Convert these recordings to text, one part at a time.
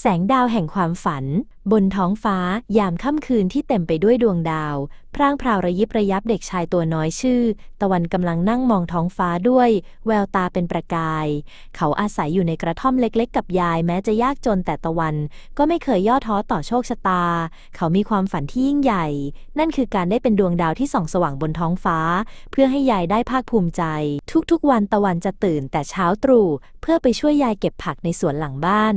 แสงดาวแห่งความฝัน บนท้องฟ้ายามค่ำคืนที่เต็มไปด้วยดวงดาว พร่างพราวระยิบระยับเด็กชายตัวน้อยชื่อ ตะวันกำลังนั่งมองท้องฟ้าด้วย แววตาเป็นประกาย เขาอาศัยอยู่ในกระท่อมเล็กๆ กับยายแม้จะยากจนแต่ตะวันก็ไม่เคยย่อท้อต่อโชคชะตา เขามีความฝันที่ยิ่งใหญ่ นั่นคือการได้เป็นดวงดาวที่ส่องสว่างบนท้องฟ้า เพื่อให้ยายได้ภาคภูมิใจ ทุกๆ วันตะวันจะตื่นแต่เช้าตรู่เพื่อไปช่วยยายเก็บผักในสวนหลังบ้าน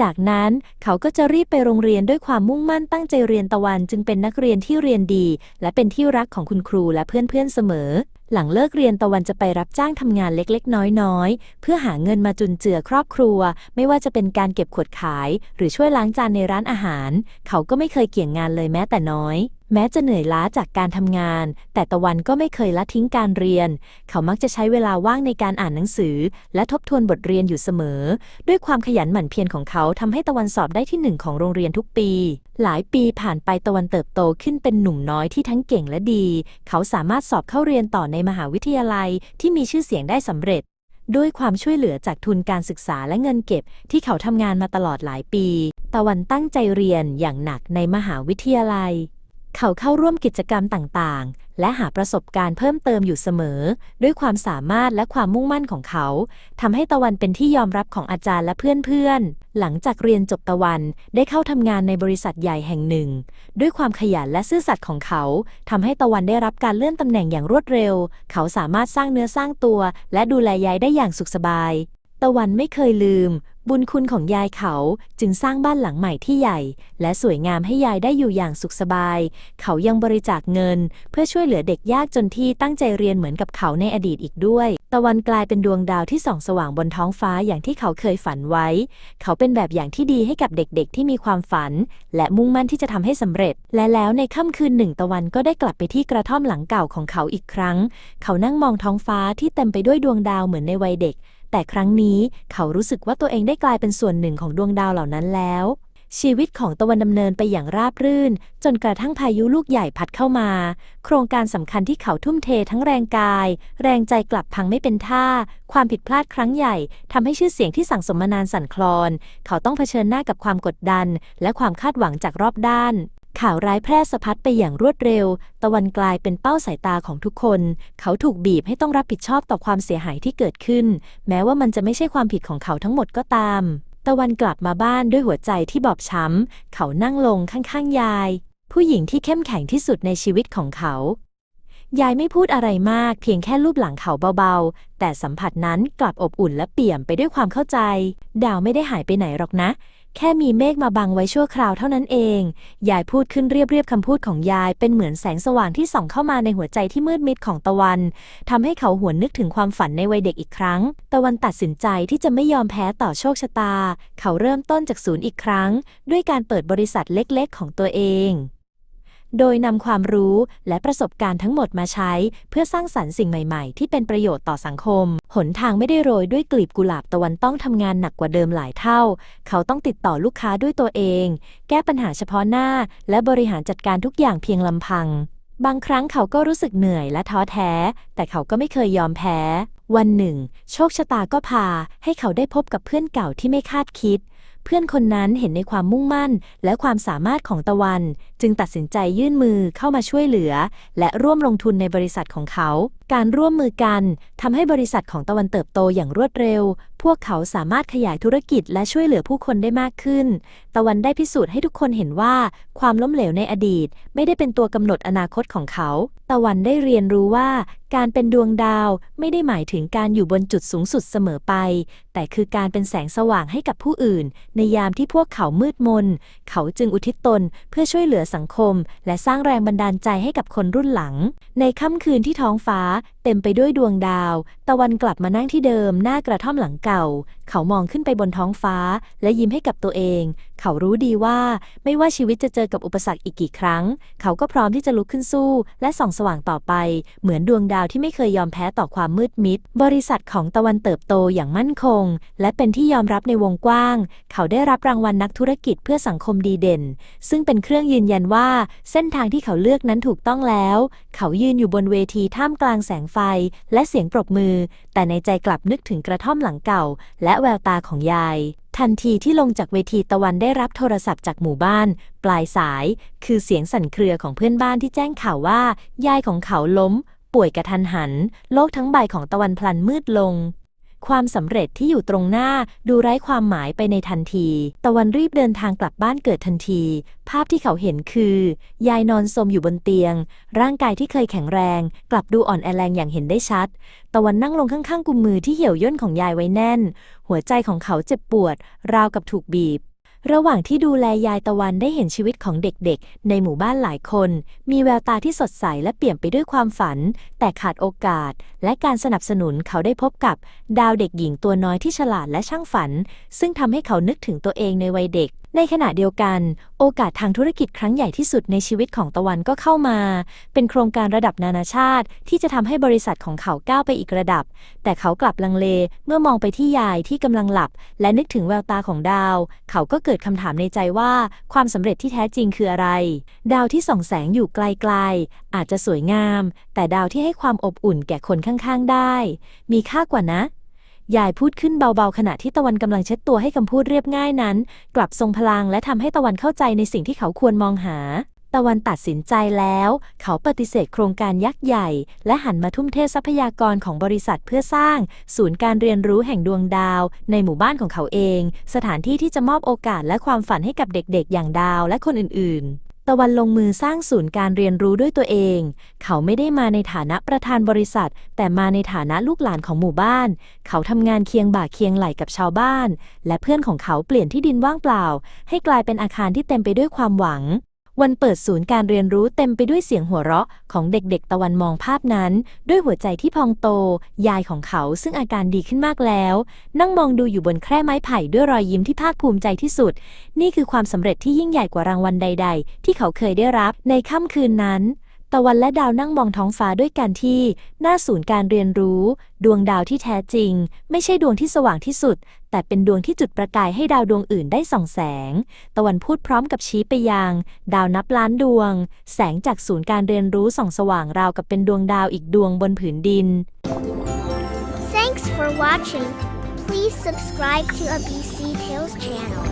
จากนั้นเขาก็จะรีบไปโรงเรียนด้วยความมุ่งมั่นตั้งใจเรียนตะวันจึงเป็นนักเรียนที่เรียนดี และเป็นที่รักของคุณครูและเพื่อนๆเสมอ หลังเลิกเรียนตะวันจะไปรับจ้างทำงานเล็กๆ น้อยๆ เพื่อหาเงินมาจุนเจือครอบครัว ไม่ว่าจะเป็นการเก็บขวดขาย หรือช่วยล้างจานในร้านอาหาร เขาก็ไม่เคยเกี่ยงงานเลยแม้แต่น้อย แม้จะเหนื่อยล้าจากการทำงาน แต่ตะวันก็ไม่เคยละทิ้งการเรียน เขามักจะใช้เวลาว่างในการอ่านหนังสือ และทบทวนบทเรียนอยู่เสมอ ด้วยความขยันหมั่นเพียรของเขาทำให้ตะวันสอบได้ที่หนึ่งของโรงเรียนทุกปี หลายปีผ่านไปตะวันเติบโตขึ้นเป็นหนุ่มน้อยที่ทั้งเก่งและดี เขาสามารถสอบเข้าเรียนต่อในมหาวิทยาลัยที่มีชื่อเสียงได้สำเร็จด้วยความช่วยเหลือจากทุนการศึกษาและเงินเก็บ ที่เขาทำงานมาตลอดหลายปี ตะวันตั้งใจเรียนอย่างหนักในมหาวิทยาลัย เขาเข้าร่วมกิจกรรมต่างๆ และหาประสบการณ์เพิ่มเติมอยู่เสมอ ด้วยความสามารถและความมุ่งมั่นของเขาทำให้ตะวันเป็นที่ยอมรับของอาจารย์และเพื่อนๆ หลังจากเรียนจบตะวันได้เข้าทำงานในบริษัทใหญ่แห่งหนึ่ง ด้วยความขยันและซื่อสัตย์ของเขาทำให้ตะวันได้รับการเลื่อนตำแหน่งอย่างรวดเร็ว เขาสามารถสร้างเนื้อสร้างตัว และดูแลยายได้อย่างสุขสบาย ตะวันไม่เคยลืม บุญคุณของยายเขาจึงสร้างบ้านหลังใหม่ที่ใหญ่ และสวยงามให้ยายได้อยู่อย่างสุขสบาย เขายังบริจาคเงิน เพื่อช่วยเหลือเด็กยากจนที่ตั้งใจเรียนเหมือนกับเขาในอดีตอีกด้วย ตะวันกลายเป็นดวงดาวที่ส่องสว่างบนท้องฟ้าอย่างที่เขาเคยฝันไว้ เขาเป็นแบบอย่างที่ดีให้กับเด็กๆ ที่มีความฝัน และมุ่งมั่นที่จะทำให้สำเร็จ และแล้วในค่ำคืนหนึ่งตะวันก็ได้กลับไปที่กระท่อมหลังเก่าของเขาอีกครั้ง เขานั่งมองท้องฟ้าที่เต็มไปด้วยดวงดาวเหมือนในวัยเด็ก แต่ครั้งนี้เขารู้สึกว่าตัวเองได้กลายเป็นส่วนหนึ่งของดวงดาวเหล่านั้นแล้ว ชีวิตของตะวันดำเนินไปอย่างราบรื่น จนกระทั่งพายุลูกใหญ่พัดเข้ามา โครงการสำคัญที่เขาทุ่มเททั้งแรงกาย แรงใจกลับพังไม่เป็นท่า ความผิดพลาดครั้งใหญ่ทำให้ชื่อเสียงที่สั่งสมมานานสั่นคลอน เขาต้องเผชิญหน้ากับความกดดัน และความคาดหวังจากรอบด้าน ข่าวร้ายแพร่สะพัดไปอย่างรวดเร็ว ตะวันกลายเป็นเป้าสายตาของทุกคน เขาถูกบีบให้ต้องรับผิดชอบต่อความเสียหายที่เกิดขึ้น แม้ว่ามันจะไม่ใช่ความผิดของเขาทั้งหมดก็ตาม ตะวันกลับมาบ้านด้วยหัวใจที่บอบช้ำ เขานั่งลงข้างๆยาย ผู้หญิงที่เข้มแข็งที่สุดในชีวิตของเขา ยายไม่พูดอะไรมาก เพียงแค่ลูบหลังเขาเบาๆ แต่สัมผัสนั้นกลับอบอุ่นและเปี่ยมไปด้วยความเข้าใจ ดาวไม่ได้หายไปไหนหรอกนะ แค่มีเมฆมาบังไว้ชั่วคราวเท่านั้นเอง ยายพูดขึ้นเรียบๆคำพูดของยายเป็นเหมือนแสงสว่างที่ส่องเข้ามาในหัวใจที่มืดมิดของตะวันทำให้เขาหวนนึกถึงความฝันในวัยเด็กอีกครั้ง ตะวันตัดสินใจที่จะไม่ยอมแพ้ต่อโชคชะตา เขาเริ่มต้นจากศูนย์อีกครั้ง ด้วยการเปิดบริษัทเล็กๆ ของตัวเอง โดยนำความรู้และประสบการณ์ทั้งหมดมาใช้ เพื่อสร้างสรรค์สิ่งใหม่ๆ ที่เป็นประโยชน์ต่อสังคม หนทางไม่ได้โรยด้วยกลีบกุหลาบตะวันต้องทำงานหนักกว่าเดิมหลายเท่า เขาต้องติดต่อลูกค้าด้วยตัวเอง แก้ปัญหาเฉพาะหน้า และบริหารจัดการทุกอย่างเพียงลำพัง บางครั้งเขาก็รู้สึกเหนื่อยและท้อแท้ แต่เขาก็ไม่เคยยอมแพ้ วันหนึ่ง โชคชะตาก็พา ให้เขาได้พบกับเพื่อนเก่าที่ไม่คาดคิด เพื่อนคนนั้นเห็นในความมุ่งมั่นและความสามารถของตะวัน จึงตัดสินใจยื่นมือเข้ามาช่วยเหลือ และร่วมลงทุนในบริษัทของเขา การร่วมมือกันทำให้บริษัทของตะวันเติบโตอย่างรวดเร็ว พวกเขาสามารถขยายธุรกิจและช่วยเหลือผู้คนได้มากขึ้น ตะวันได้พิสูจน์ให้ทุกคนเห็นว่า ความล้มเหลวในอดีต ไม่ได้เป็นตัวกำหนดอนาคตของเขา ตะวันได้เรียนรู้ว่า การเป็นดวงดาวไม่ได้หมายถึงการอยู่บนจุดสูงสุดเสมอไป แต่คือการเป็นแสงสว่างให้กับผู้อื่น ในยามที่พวกเขามืดมน เขาจึงอุทิศตนเพื่อช่วยเหลือสังคม และสร้างแรงบันดาลใจให้กับคนรุ่นหลัง ในค่ำคืนที่ท้องฟ้าเต็มไปด้วยดวงดาว ตะวันกลับมานั่งที่เดิมหน้ากระท่อมหลังเก่า เขามองขึ้นไปบนท้องฟ้า และยิ้มให้กับตัวเอง เขารู้ดีว่า ไม่ว่าชีวิตจะเจอกับอุปสรรคอีกกี่ครั้ง เขาก็พร้อมที่จะลุกขึ้นสู้ และส่องสว่างต่อไป เหมือนดวงดาวที่ไม่เคยยอมแพ้ต่อความมืดมิด บริษัทของตะวันเติบโตอย่างมั่นคง และเป็นที่ยอมรับในวงกว้าง เขาได้รับรางวัลนักธุรกิจเพื่อสังคมดีเด่น ซึ่งเป็นเครื่องยืนยันว่า เส้นทางที่เขาเลือกนั้นถูกต้องแล้ว เขายืนอยู่บนเวทีท่ามกลางแสงไฟและเสียงปรบมือ แต่ในใจกลับนึกถึงกระท่อมหลังเก่า และแววตาของยาย ทันทีที่ลงจากเวทีตะวันได้รับโทรศัพท์จากหมู่บ้าน ปลายสาย คือเสียงสั่นเครือของเพื่อนบ้านที่แจ้งข่าวว่า ยายของเขาล้ม ป่วยกระทันหัน โลกทั้งใบของตะวันพลันมืดลง ความสำเร็จที่อยู่ตรงหน้าดูไร้ความหมายไปในทันที ตะวันรีบเดินทางกลับบ้านเกิดทันที ภาพที่เขาเห็นคือ ยายนอนสมอยู่บนเตียง ร่างกายที่เคยแข็งแรง กลับดูอ่อนแอแรงอย่างเห็นได้ชัด ตะวันนั่งลงข้างๆ กุมมือที่เหี่ยวย่นของยายไว้แน่น หัวใจของเขาเจ็บปวด ราวกับถูกบีบ ระหว่างที่ดูแลยายตะวันได้เห็นชีวิตของเด็กๆ ในหมู่บ้านหลายคน มีแววตาที่สดใสและเปี่ยมไปด้วยความฝัน แต่ขาดโอกาส และการสนับสนุนเขาได้พบกับ ดาวเด็กหญิงตัวน้อยที่ฉลาดและช่างฝัน ซึ่งทำให้เขานึกถึงตัวเองในวัยเด็ก ในขณะเดียวกัน โอกาสทางธุรกิจครั้งใหญ่ที่สุดในชีวิตของตะวันก็เข้ามา เป็นโครงการระดับนานาชาติ ที่จะทำให้บริษัทของเขาก้าวไปอีกระดับ แต่เขากลับลังเลเมื่อมองไปที่ยายที่กำลังหลับ และนึกถึงแววตาของดาว เขาก็เกิดคำถามในใจว่าความสำเร็จที่แท้จริงคืออะไร ดาวที่ส่องแสงอยู่ไกลๆอาจจะสวยงาม แต่ดาวที่ให้ความอบอุ่นแก่คนข้างๆได้ มีค่ากว่านะ ยายพูดขึ้นเบาๆ ขณะที่ตะวันกำลังเช็ดตัวให้คำพูดเรียบง่ายนั้น กลับทรงพลังและทำให้ตะวันเข้าใจในสิ่งที่เขาควรมองหา ตะวันตัดสินใจแล้ว เขาปฏิเสธโครงการยักษ์ใหญ่ และหันมาทุ่มเททรัพยากรของบริษัทเพื่อสร้าง ศูนย์การเรียนรู้แห่งดวงดาว ในหมู่บ้านของเขาเอง สถานที่ที่จะมอบโอกาสและความฝันให้กับเด็กๆ อย่างดาวและคนอื่นๆ ตะวันลงมือสร้างศูนย์การเรียนรู้ด้วยตัวเอง เขาไม่ได้มาในฐานะประธานบริษัท แต่มาในฐานะลูกหลานของหมู่บ้าน เขาทำงานเคียงบ่าเคียงไหลกับชาวบ้าน และเพื่อนของเขาเปลี่ยนที่ดินว่างเปล่า ให้กลายเป็นอาคารที่เต็มไปด้วยความหวัง วันเปิดศูนย์การเรียนรู้เต็มไปด้วยเสียงหัวเราะของเด็กๆ ตะวันมองภาพนั้น ด้วยหัวใจที่พองโต ยายของเขาซึ่งอาการดีขึ้นมากแล้ว นั่งมองดูอยู่บนแคร่ไม้ไผ่ด้วยรอยยิ้มที่ภาคภูมิใจที่สุด นี่คือความสำเร็จที่ยิ่งใหญ่กว่ารางวัลใด ๆ ที่เขาเคยได้รับในค่ำคืนนั้น ตะวันและดาวนั่งมองท้องฟ้าด้วยกันที่หน้าศูนย์การเรียนรู้ ดวงดาวที่แท้จริง ไม่ใช่ดวงที่สว่างที่สุด แต่เป็นดวงที่จุดประกายให้ดาวดวงอื่นได้ส่องแสง ตะวันพูดพร้อมกับชี้ไปยัง ดาวนับล้านดวง แสงจากศูนย์การเรียนรู้ส่องสว่างราวกับเป็นดวงดาวอีกดวงบนผืนดิน Thanks for watching. Please subscribe to ABC Tales channel.